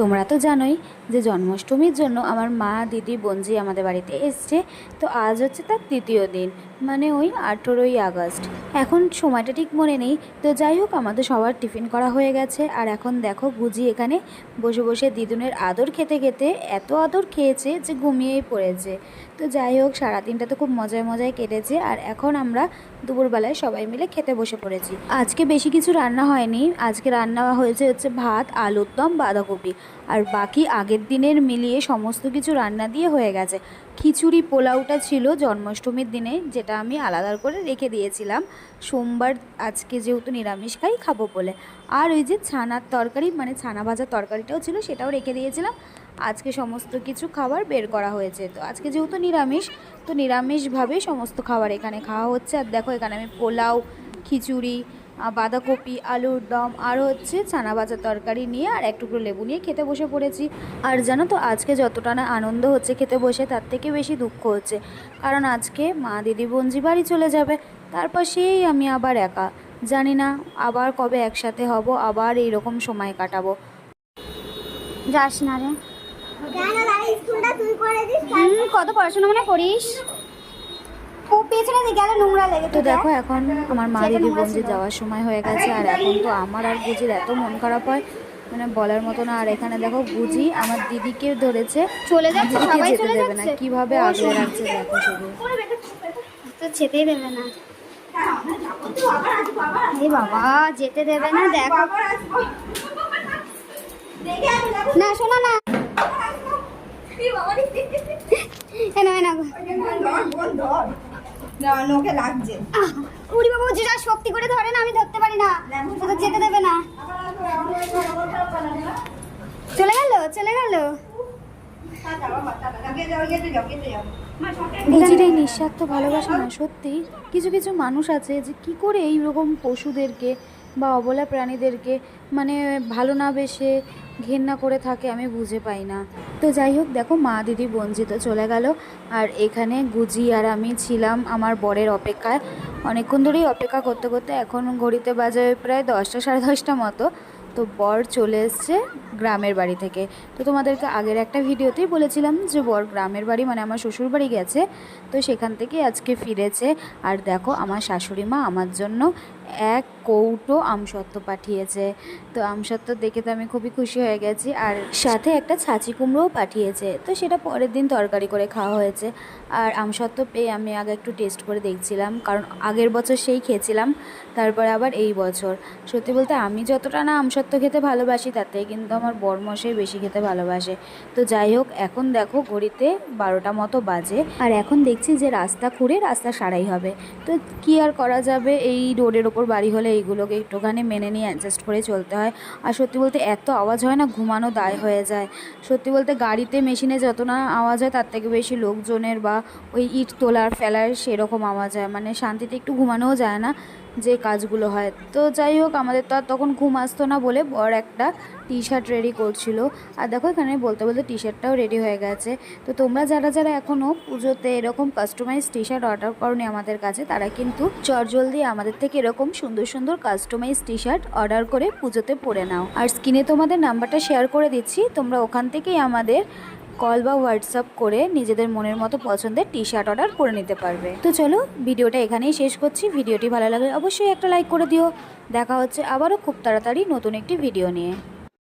তোমরা তো জানোই যে জন্মাষ্টমীর জন্য আমার মা, দিদি বোনজি আমাদের বাড়িতে এসছে, তো আজ হচ্ছে তার তৃতীয় দিন মানে ওই আঠেরোই আগস্ট। এখন সময়টা ঠিক মনে নেই, তো যাই হোক, আমাদের সবার টিফিন করা হয়ে গেছে। আর এখন দেখো গুজি এখানে বসে বসে দিদুনের আদর খেতে খেতে এত আদর খেয়েছে যে ঘুমিয়েই পড়েছে। তো যাই হোক, সারাদিনটা তো খুব মজায় মজায় কেটেছে। আর এখন আমরা দুপুরবেলায় সবাই মিলে খেতে বসে পড়েছি। আজকে বেশি কিছু রান্না হয়নি। আজকে রান্না হয়েছে হচ্ছে ভাত, আলুর দম, বাঁধাকপি। আর বাকি আগের দিনের মিলিয়ে সমস্ত কিছু রান্না দিয়ে হয়ে গেছে। খিচুড়ি পোলাওটা ছিল জন্মাষ্টমীর দিনে, যেটা আমি আলাদা করে রেখে দিয়েছিলাম। সোমবার আজকে যেহেতু নিরামিষ খাই, খাব বলে। আর ওই যে ছানার তরকারি মানে ছানা ভাজার তরকারিটাও ছিল, সেটাও রেখে দিয়েছিলাম। আজকে সমস্ত কিছু খাবার বের করা হয়েছে। তো আজকে যেহেতু নিরামিষ, তো নিরামিষভাবেই সমস্ত খাবার এখানে খাওয়া হচ্ছে। আর দেখো এখানে আমি পোলাও, খিচুড়ি বাঁধাকপি আলুর দম আর হচ্ছে ছানা ভাজার তরকারি নিয়ে আর এক টুকরো লেবু নিয়ে খেতে বসে পড়েছি। আর জানো তো আজকে যতটা না আনন্দ হচ্ছে খেতে বসে তার থেকে বেশি দুঃখ হচ্ছে। কারণ আজকে মা দিদি বোনজি বাড়ি চলে যাবে তারপর সেই আমি আবার একা। জানি না আবার কবে একসাথে হব আবার এইরকম সময় কাটাবো। যাস না রে। কত পড়াশোনা মনে করিস? খুব পেছনে দিয়ে গেলে নোংরা লেগে তো দেখো। এখন আমার মা দিদি বোনজি যাওয়ার সময় হয়ে গেছে আর এখন তো আমার আর বুঝির এত মন খারাপ হয় মানে বলার মতো না। আর এখানে দেখো বুঝি আমার দিদিকে ধরেছে চলে যাচ্ছে সবাই যেতে দেবে না। কীভাবে আগলে রাখছে দেখো শুধু। তো যেতেই দেবে না। এই বাবা যেতে দেবে না দেখো। না শোনো না। ধর না নোকে লাগছে। উড়ি বাবু যেটা শক্তি করে ধরে না আমি ধরতে পারি না। তো যেতে দেবে না। চলে গেল চলে গেল। বুঝির এই নিঃস্বার্থ ভালোবাসা না সত্যি। কিছু কিছু মানুষ আছে যে কি করে এইরকম পশুদেরকে বা অবলা প্রাণীদেরকে মানে ভালো না বেশে ঘেন্না করে থাকে, আমি বুঝে পাই না। তো যাই হোক, দেখো মা দিদি বঞ্চিত চলে গেল। আর এখানে গুজি আর আমি ছিলাম আমার বরের অপেক্ষায়। অনেকক্ষণ ধরেই অপেক্ষা করতে করতে এখন ঘড়িতে বাজে প্রায় দশটা, সাড়ে দশটা মতো। তো বর চলে এসছে গ্রামের বাড়ি থেকে। তো তোমাদেরকে আগের একটা ভিডিওতেই বলেছিলাম যে বর গ্রামের বাড়ি মানে আমার শ্বশুর বাড়ি গেছে। তো সেখান থেকে আজকে ফিরেছে। আর দেখো, আমার শাশুড়ি মা আমার জন্য এক কৌটো আমসত্ত্ব পাঠিয়েছে। তো আমসত্ত্ব দেখে তো আমি খুবই খুশি হয়ে গেছি। আর সাথে একটা ছাঁচি কুমড়োও পাঠিয়েছে। তো সেটা পরের দিন তরকারি করে খাওয়া হয়েছে। আর আমসত্ত্ব পেয়ে আমি আগে একটু টেস্ট করে দেখছিলাম। কারণ আগের বছর সেই খেয়েছিলাম, তারপরে আবার এই বছর। সত্যি বলতে আমি যতটা না আমসত্ত্ব খেতে ভালোবাসি তাতে কিন্তু আমার বরমশাই বেশি খেতে ভালোবাসে। তো যাই হোক, এখন দেখো ঘড়িতে বারোটা মতো বাজে। আর এখন দেখছি যে রাস্তা খুঁড়ে রাস্তা সারাই হবে। তো কি আর করা যাবে? এই রোডের ওপর বাড়ি হলে এইগুলোকে একটুখানি মেনে নিয়ে অ্যাডজাস্ট করে চলতে হয়। আর সত্যি বলতে এত আওয়াজ হয় না, ঘুমানো দায় হয়ে যায়। সত্যি বলতে গাড়িতে মেশিনে যত না আওয়াজ হয়, তার থেকে বেশি লোকজনের বা ওই ইট তোলার, ফেলার সেরকম আওয়াজ হয়। মানে শান্তিতে একটু ঘুমানোও যায় না। যে কাজগুলো হয়। তো যাই হোক, আমাদের তো আর তখন ঘুম আসতো না বলে বর একটা টি শার্ট রেডি করছিল। আর দেখো এখানে বলতে বলতে টি শার্টটাও রেডি হয়ে গেছে। তো তোমরা যারা যারা এখনও পুজোতে এরকম কাস্টমাইজ টি শার্ট অর্ডার করনি আমাদের কাছে, তারা কিন্তু চটজলদি আমাদের থেকে এরকম সুন্দর সুন্দর কাস্টমাইজ টি শার্ট অর্ডার করে পুজোতে পরে নাও। আর স্ক্রিনে তোমাদের নাম্বারটা শেয়ার করে দিচ্ছি। তোমরা ওখান থেকেই আমাদের কল বা হোয়াটসঅ্যাপ করে নিজেদের মনের মতো পছন্দের টি শার্ট অর্ডার করে নিতে পারবে। তো চলো, ভিডিওটা এখানেই শেষ করছি। ভিডিওটি ভালো লাগলে অবশ্যই একটা লাইক করে দিও। দেখা হচ্ছে আবারও খুব তাড়াতাড়ি নতুন একটি ভিডিও নিয়ে।